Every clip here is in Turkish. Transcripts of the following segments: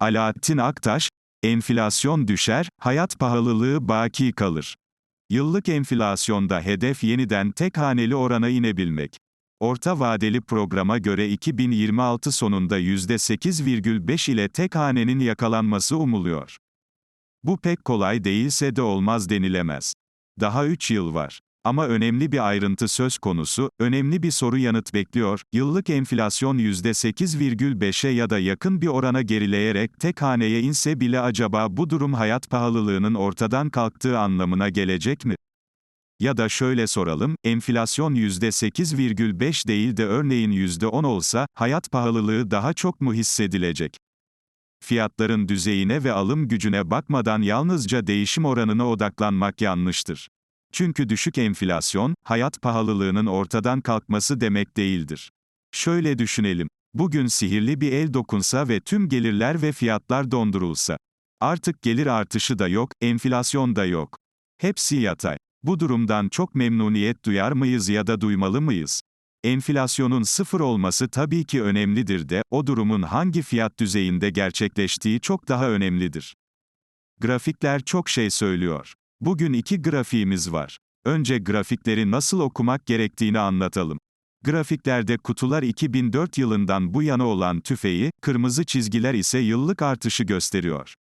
Alaaddin Aktaş, enflasyon düşer, hayat pahalılığı baki kalır. Yıllık enflasyonda hedef yeniden tek haneli orana inebilmek. Orta vadeli programa göre 2026 sonunda %8,5 ile tek hanenin yakalanması umuluyor. Bu pek kolay değilse de olmaz denilemez. Daha 3 yıl var. Ama önemli bir ayrıntı söz konusu, önemli bir soru yanıt bekliyor, yıllık enflasyon %8,5'e ya da yakın bir orana gerileyerek tek haneye inse bile acaba bu durum hayat pahalılığının ortadan kalktığı anlamına gelecek mi? Ya da şöyle soralım, enflasyon %8,5 değil de örneğin %10 olsa, hayat pahalılığı daha çok mu hissedilecek? Fiyatların düzeyine ve alım gücüne bakmadan yalnızca değişim oranına odaklanmak yanlıştır. Çünkü düşük enflasyon, hayat pahalılığının ortadan kalkması demek değildir. Şöyle düşünelim. Bugün sihirli bir el dokunsa ve tüm gelirler ve fiyatlar dondurulsa. Artık gelir artışı da yok, enflasyon da yok. Hepsi yatay. Bu durumdan çok memnuniyet duyar mıyız ya da duymalı mıyız? Enflasyonun sıfır olması tabii ki önemlidir de, o durumun hangi fiyat düzeyinde gerçekleştiği çok daha önemlidir. Grafikler çok şey söylüyor. Bugün iki grafiğimiz var. Önce grafikleri nasıl okumak gerektiğini anlatalım. Grafiklerde kutular 2004 yılından bu yana olan tüfeği, kırmızı çizgiler ise yıllık artışı gösteriyor.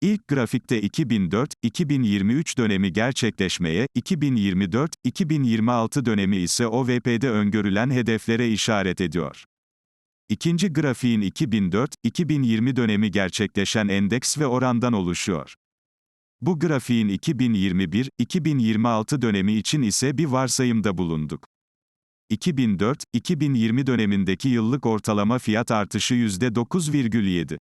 İlk grafikte 2004-2023 dönemi gerçekleşmeye, 2024-2026 dönemi ise OVP'de öngörülen hedeflere işaret ediyor. İkinci grafiğin 2004-2020 dönemi gerçekleşen endeks ve orandan oluşuyor. Bu grafiğin 2021-2026 dönemi için ise bir varsayımda bulunduk. 2004-2020 dönemindeki yıllık ortalama fiyat artışı %9,7.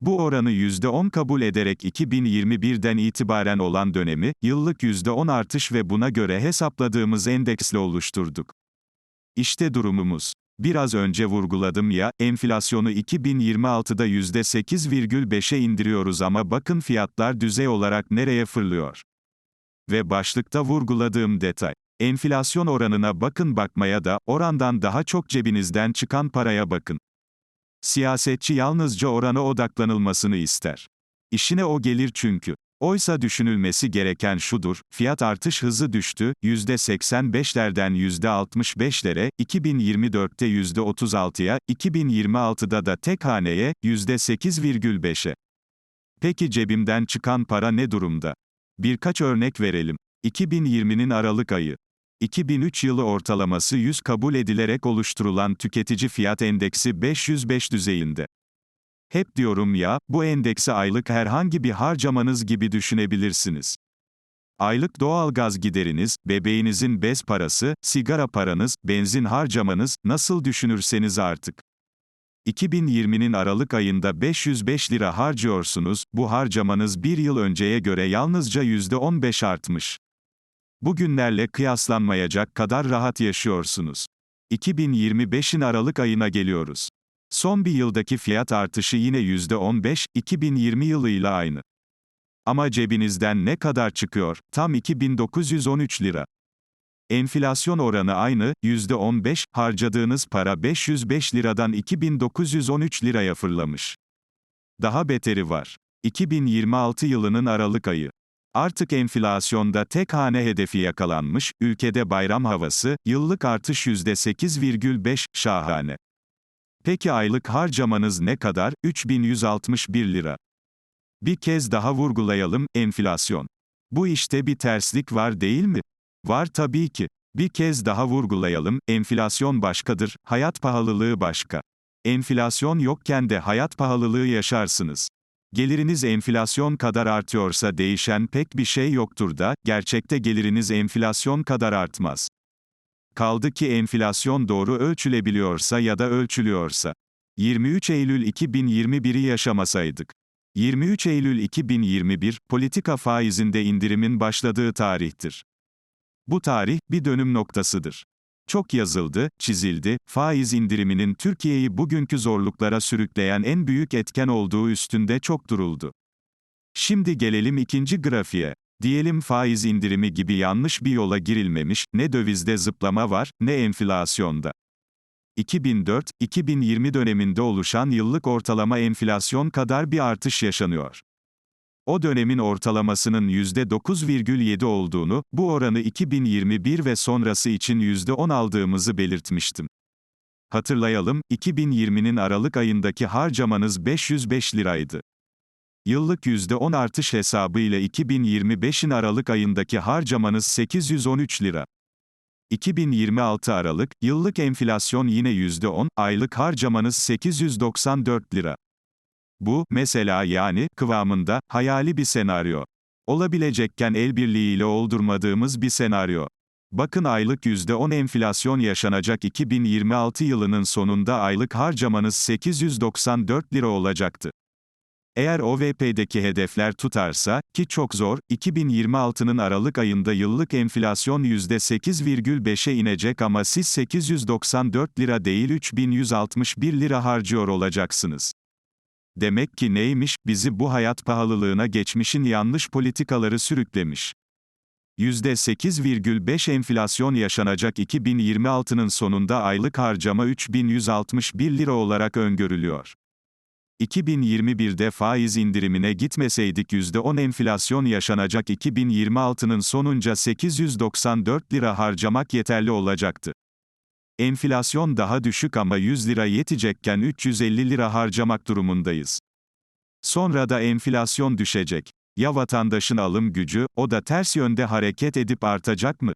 Bu oranı %10 kabul ederek 2021'den itibaren olan dönemi, yıllık %10 artış ve buna göre hesapladığımız endeksle oluşturduk. İşte durumumuz. Biraz önce vurguladım ya, enflasyonu 2026'da %8,5'e indiriyoruz ama bakın fiyatlar düzey olarak nereye fırlıyor. Ve başlıkta vurguladığım detay. Enflasyon oranına bakın bakmaya da, orandan daha çok cebinizden çıkan paraya bakın. Siyasetçi yalnızca orana odaklanılmasını ister. İşine o gelir çünkü. Oysa düşünülmesi gereken şudur, fiyat artış hızı düştü, %85'lerden %65'lere, 2024'te %36'ya, 2026'da da tek haneye, %8,5'e. Peki cebimden çıkan para ne durumda? Birkaç örnek verelim. 2020'nin Aralık ayı. 2003 yılı ortalaması 100 kabul edilerek oluşturulan tüketici fiyat endeksi 505 düzeyinde. Hep diyorum ya, bu endeksi aylık herhangi bir harcamanız gibi düşünebilirsiniz. Aylık doğalgaz gideriniz, bebeğinizin bez parası, sigara paranız, benzin harcamanız, nasıl düşünürseniz artık. 2020'nin Aralık ayında 505 lira harcıyorsunuz, bu harcamanız bir yıl önceye göre yalnızca %15 artmış. Bugünlerle kıyaslanmayacak kadar rahat yaşıyorsunuz. 2025'in Aralık ayına geliyoruz. Son bir yıldaki fiyat artışı yine %15, 2020 yılıyla aynı. Ama cebinizden ne kadar çıkıyor? Tam 2913 lira. Enflasyon oranı aynı, %15, harcadığınız para 505 liradan 2913 liraya fırlamış. Daha beteri var. 2026 yılının Aralık ayı. Artık enflasyonda tek hane hedefi yakalanmış, ülkede bayram havası, yıllık artış %8,5, şahane. Peki aylık harcamanız ne kadar? 3161 lira. Bir kez daha vurgulayalım, enflasyon. Bu işte bir terslik var değil mi? Var tabii ki. Bir kez daha vurgulayalım, enflasyon başkadır, hayat pahalılığı başka. Enflasyon yokken de hayat pahalılığı yaşarsınız. Geliriniz enflasyon kadar artıyorsa değişen pek bir şey yoktur da, gerçekte geliriniz enflasyon kadar artmaz. Kaldı ki enflasyon doğru ölçülebiliyorsa ya da ölçülüyorsa. 23 Eylül 2021'i yaşamasaydık. 23 Eylül 2021, politika faizinde indirimin başladığı tarihtir. Bu tarih, bir dönüm noktasıdır. Çok yazıldı, çizildi, faiz indiriminin Türkiye'yi bugünkü zorluklara sürükleyen en büyük etken olduğu üstünde çok duruldu. Şimdi gelelim ikinci grafiğe. Diyelim faiz indirimi gibi yanlış bir yola girilmemiş, ne dövizde zıplama var, ne enflasyonda. 2004-2020 döneminde oluşan yıllık ortalama enflasyon kadar bir artış yaşanıyor. O dönemin ortalamasının %9,7 olduğunu, bu oranı 2021 ve sonrası için %10 aldığımızı belirtmiştim. Hatırlayalım, 2020'nin Aralık ayındaki harcamanız 505 liraydı. Yıllık %10 artış hesabı ile 2025'in Aralık ayındaki harcamanız 813 lira. 2026 Aralık, yıllık enflasyon yine %10, aylık harcamanız 894 lira. Bu, mesela yani, kıvamında, hayali bir senaryo. Olabilecekken el birliğiyle oldurmadığımız bir senaryo. Bakın aylık %10 enflasyon yaşanacak 2026 yılının sonunda aylık harcamanız 894 lira olacaktı. Eğer OVP'deki hedefler tutarsa, ki çok zor, 2026'nın Aralık ayında yıllık enflasyon %8,5'e inecek ama siz 894 lira değil 3161 lira harcıyor olacaksınız. Demek ki neymiş, bizi bu hayat pahalılığına geçmişin yanlış politikaları sürüklemiş. %8,5 enflasyon yaşanacak 2026'nın sonunda aylık harcama 3161 lira olarak öngörülüyor. 2021'de faiz indirimine gitmeseydik %10 enflasyon yaşanacak 2026'nın sonunca 894 lira harcamak yeterli olacaktı. Enflasyon daha düşük ama 100 lira yetecekken 350 lira harcamak durumundayız. Sonra da enflasyon düşecek. Ya vatandaşın alım gücü, o da ters yönde hareket edip artacak mı?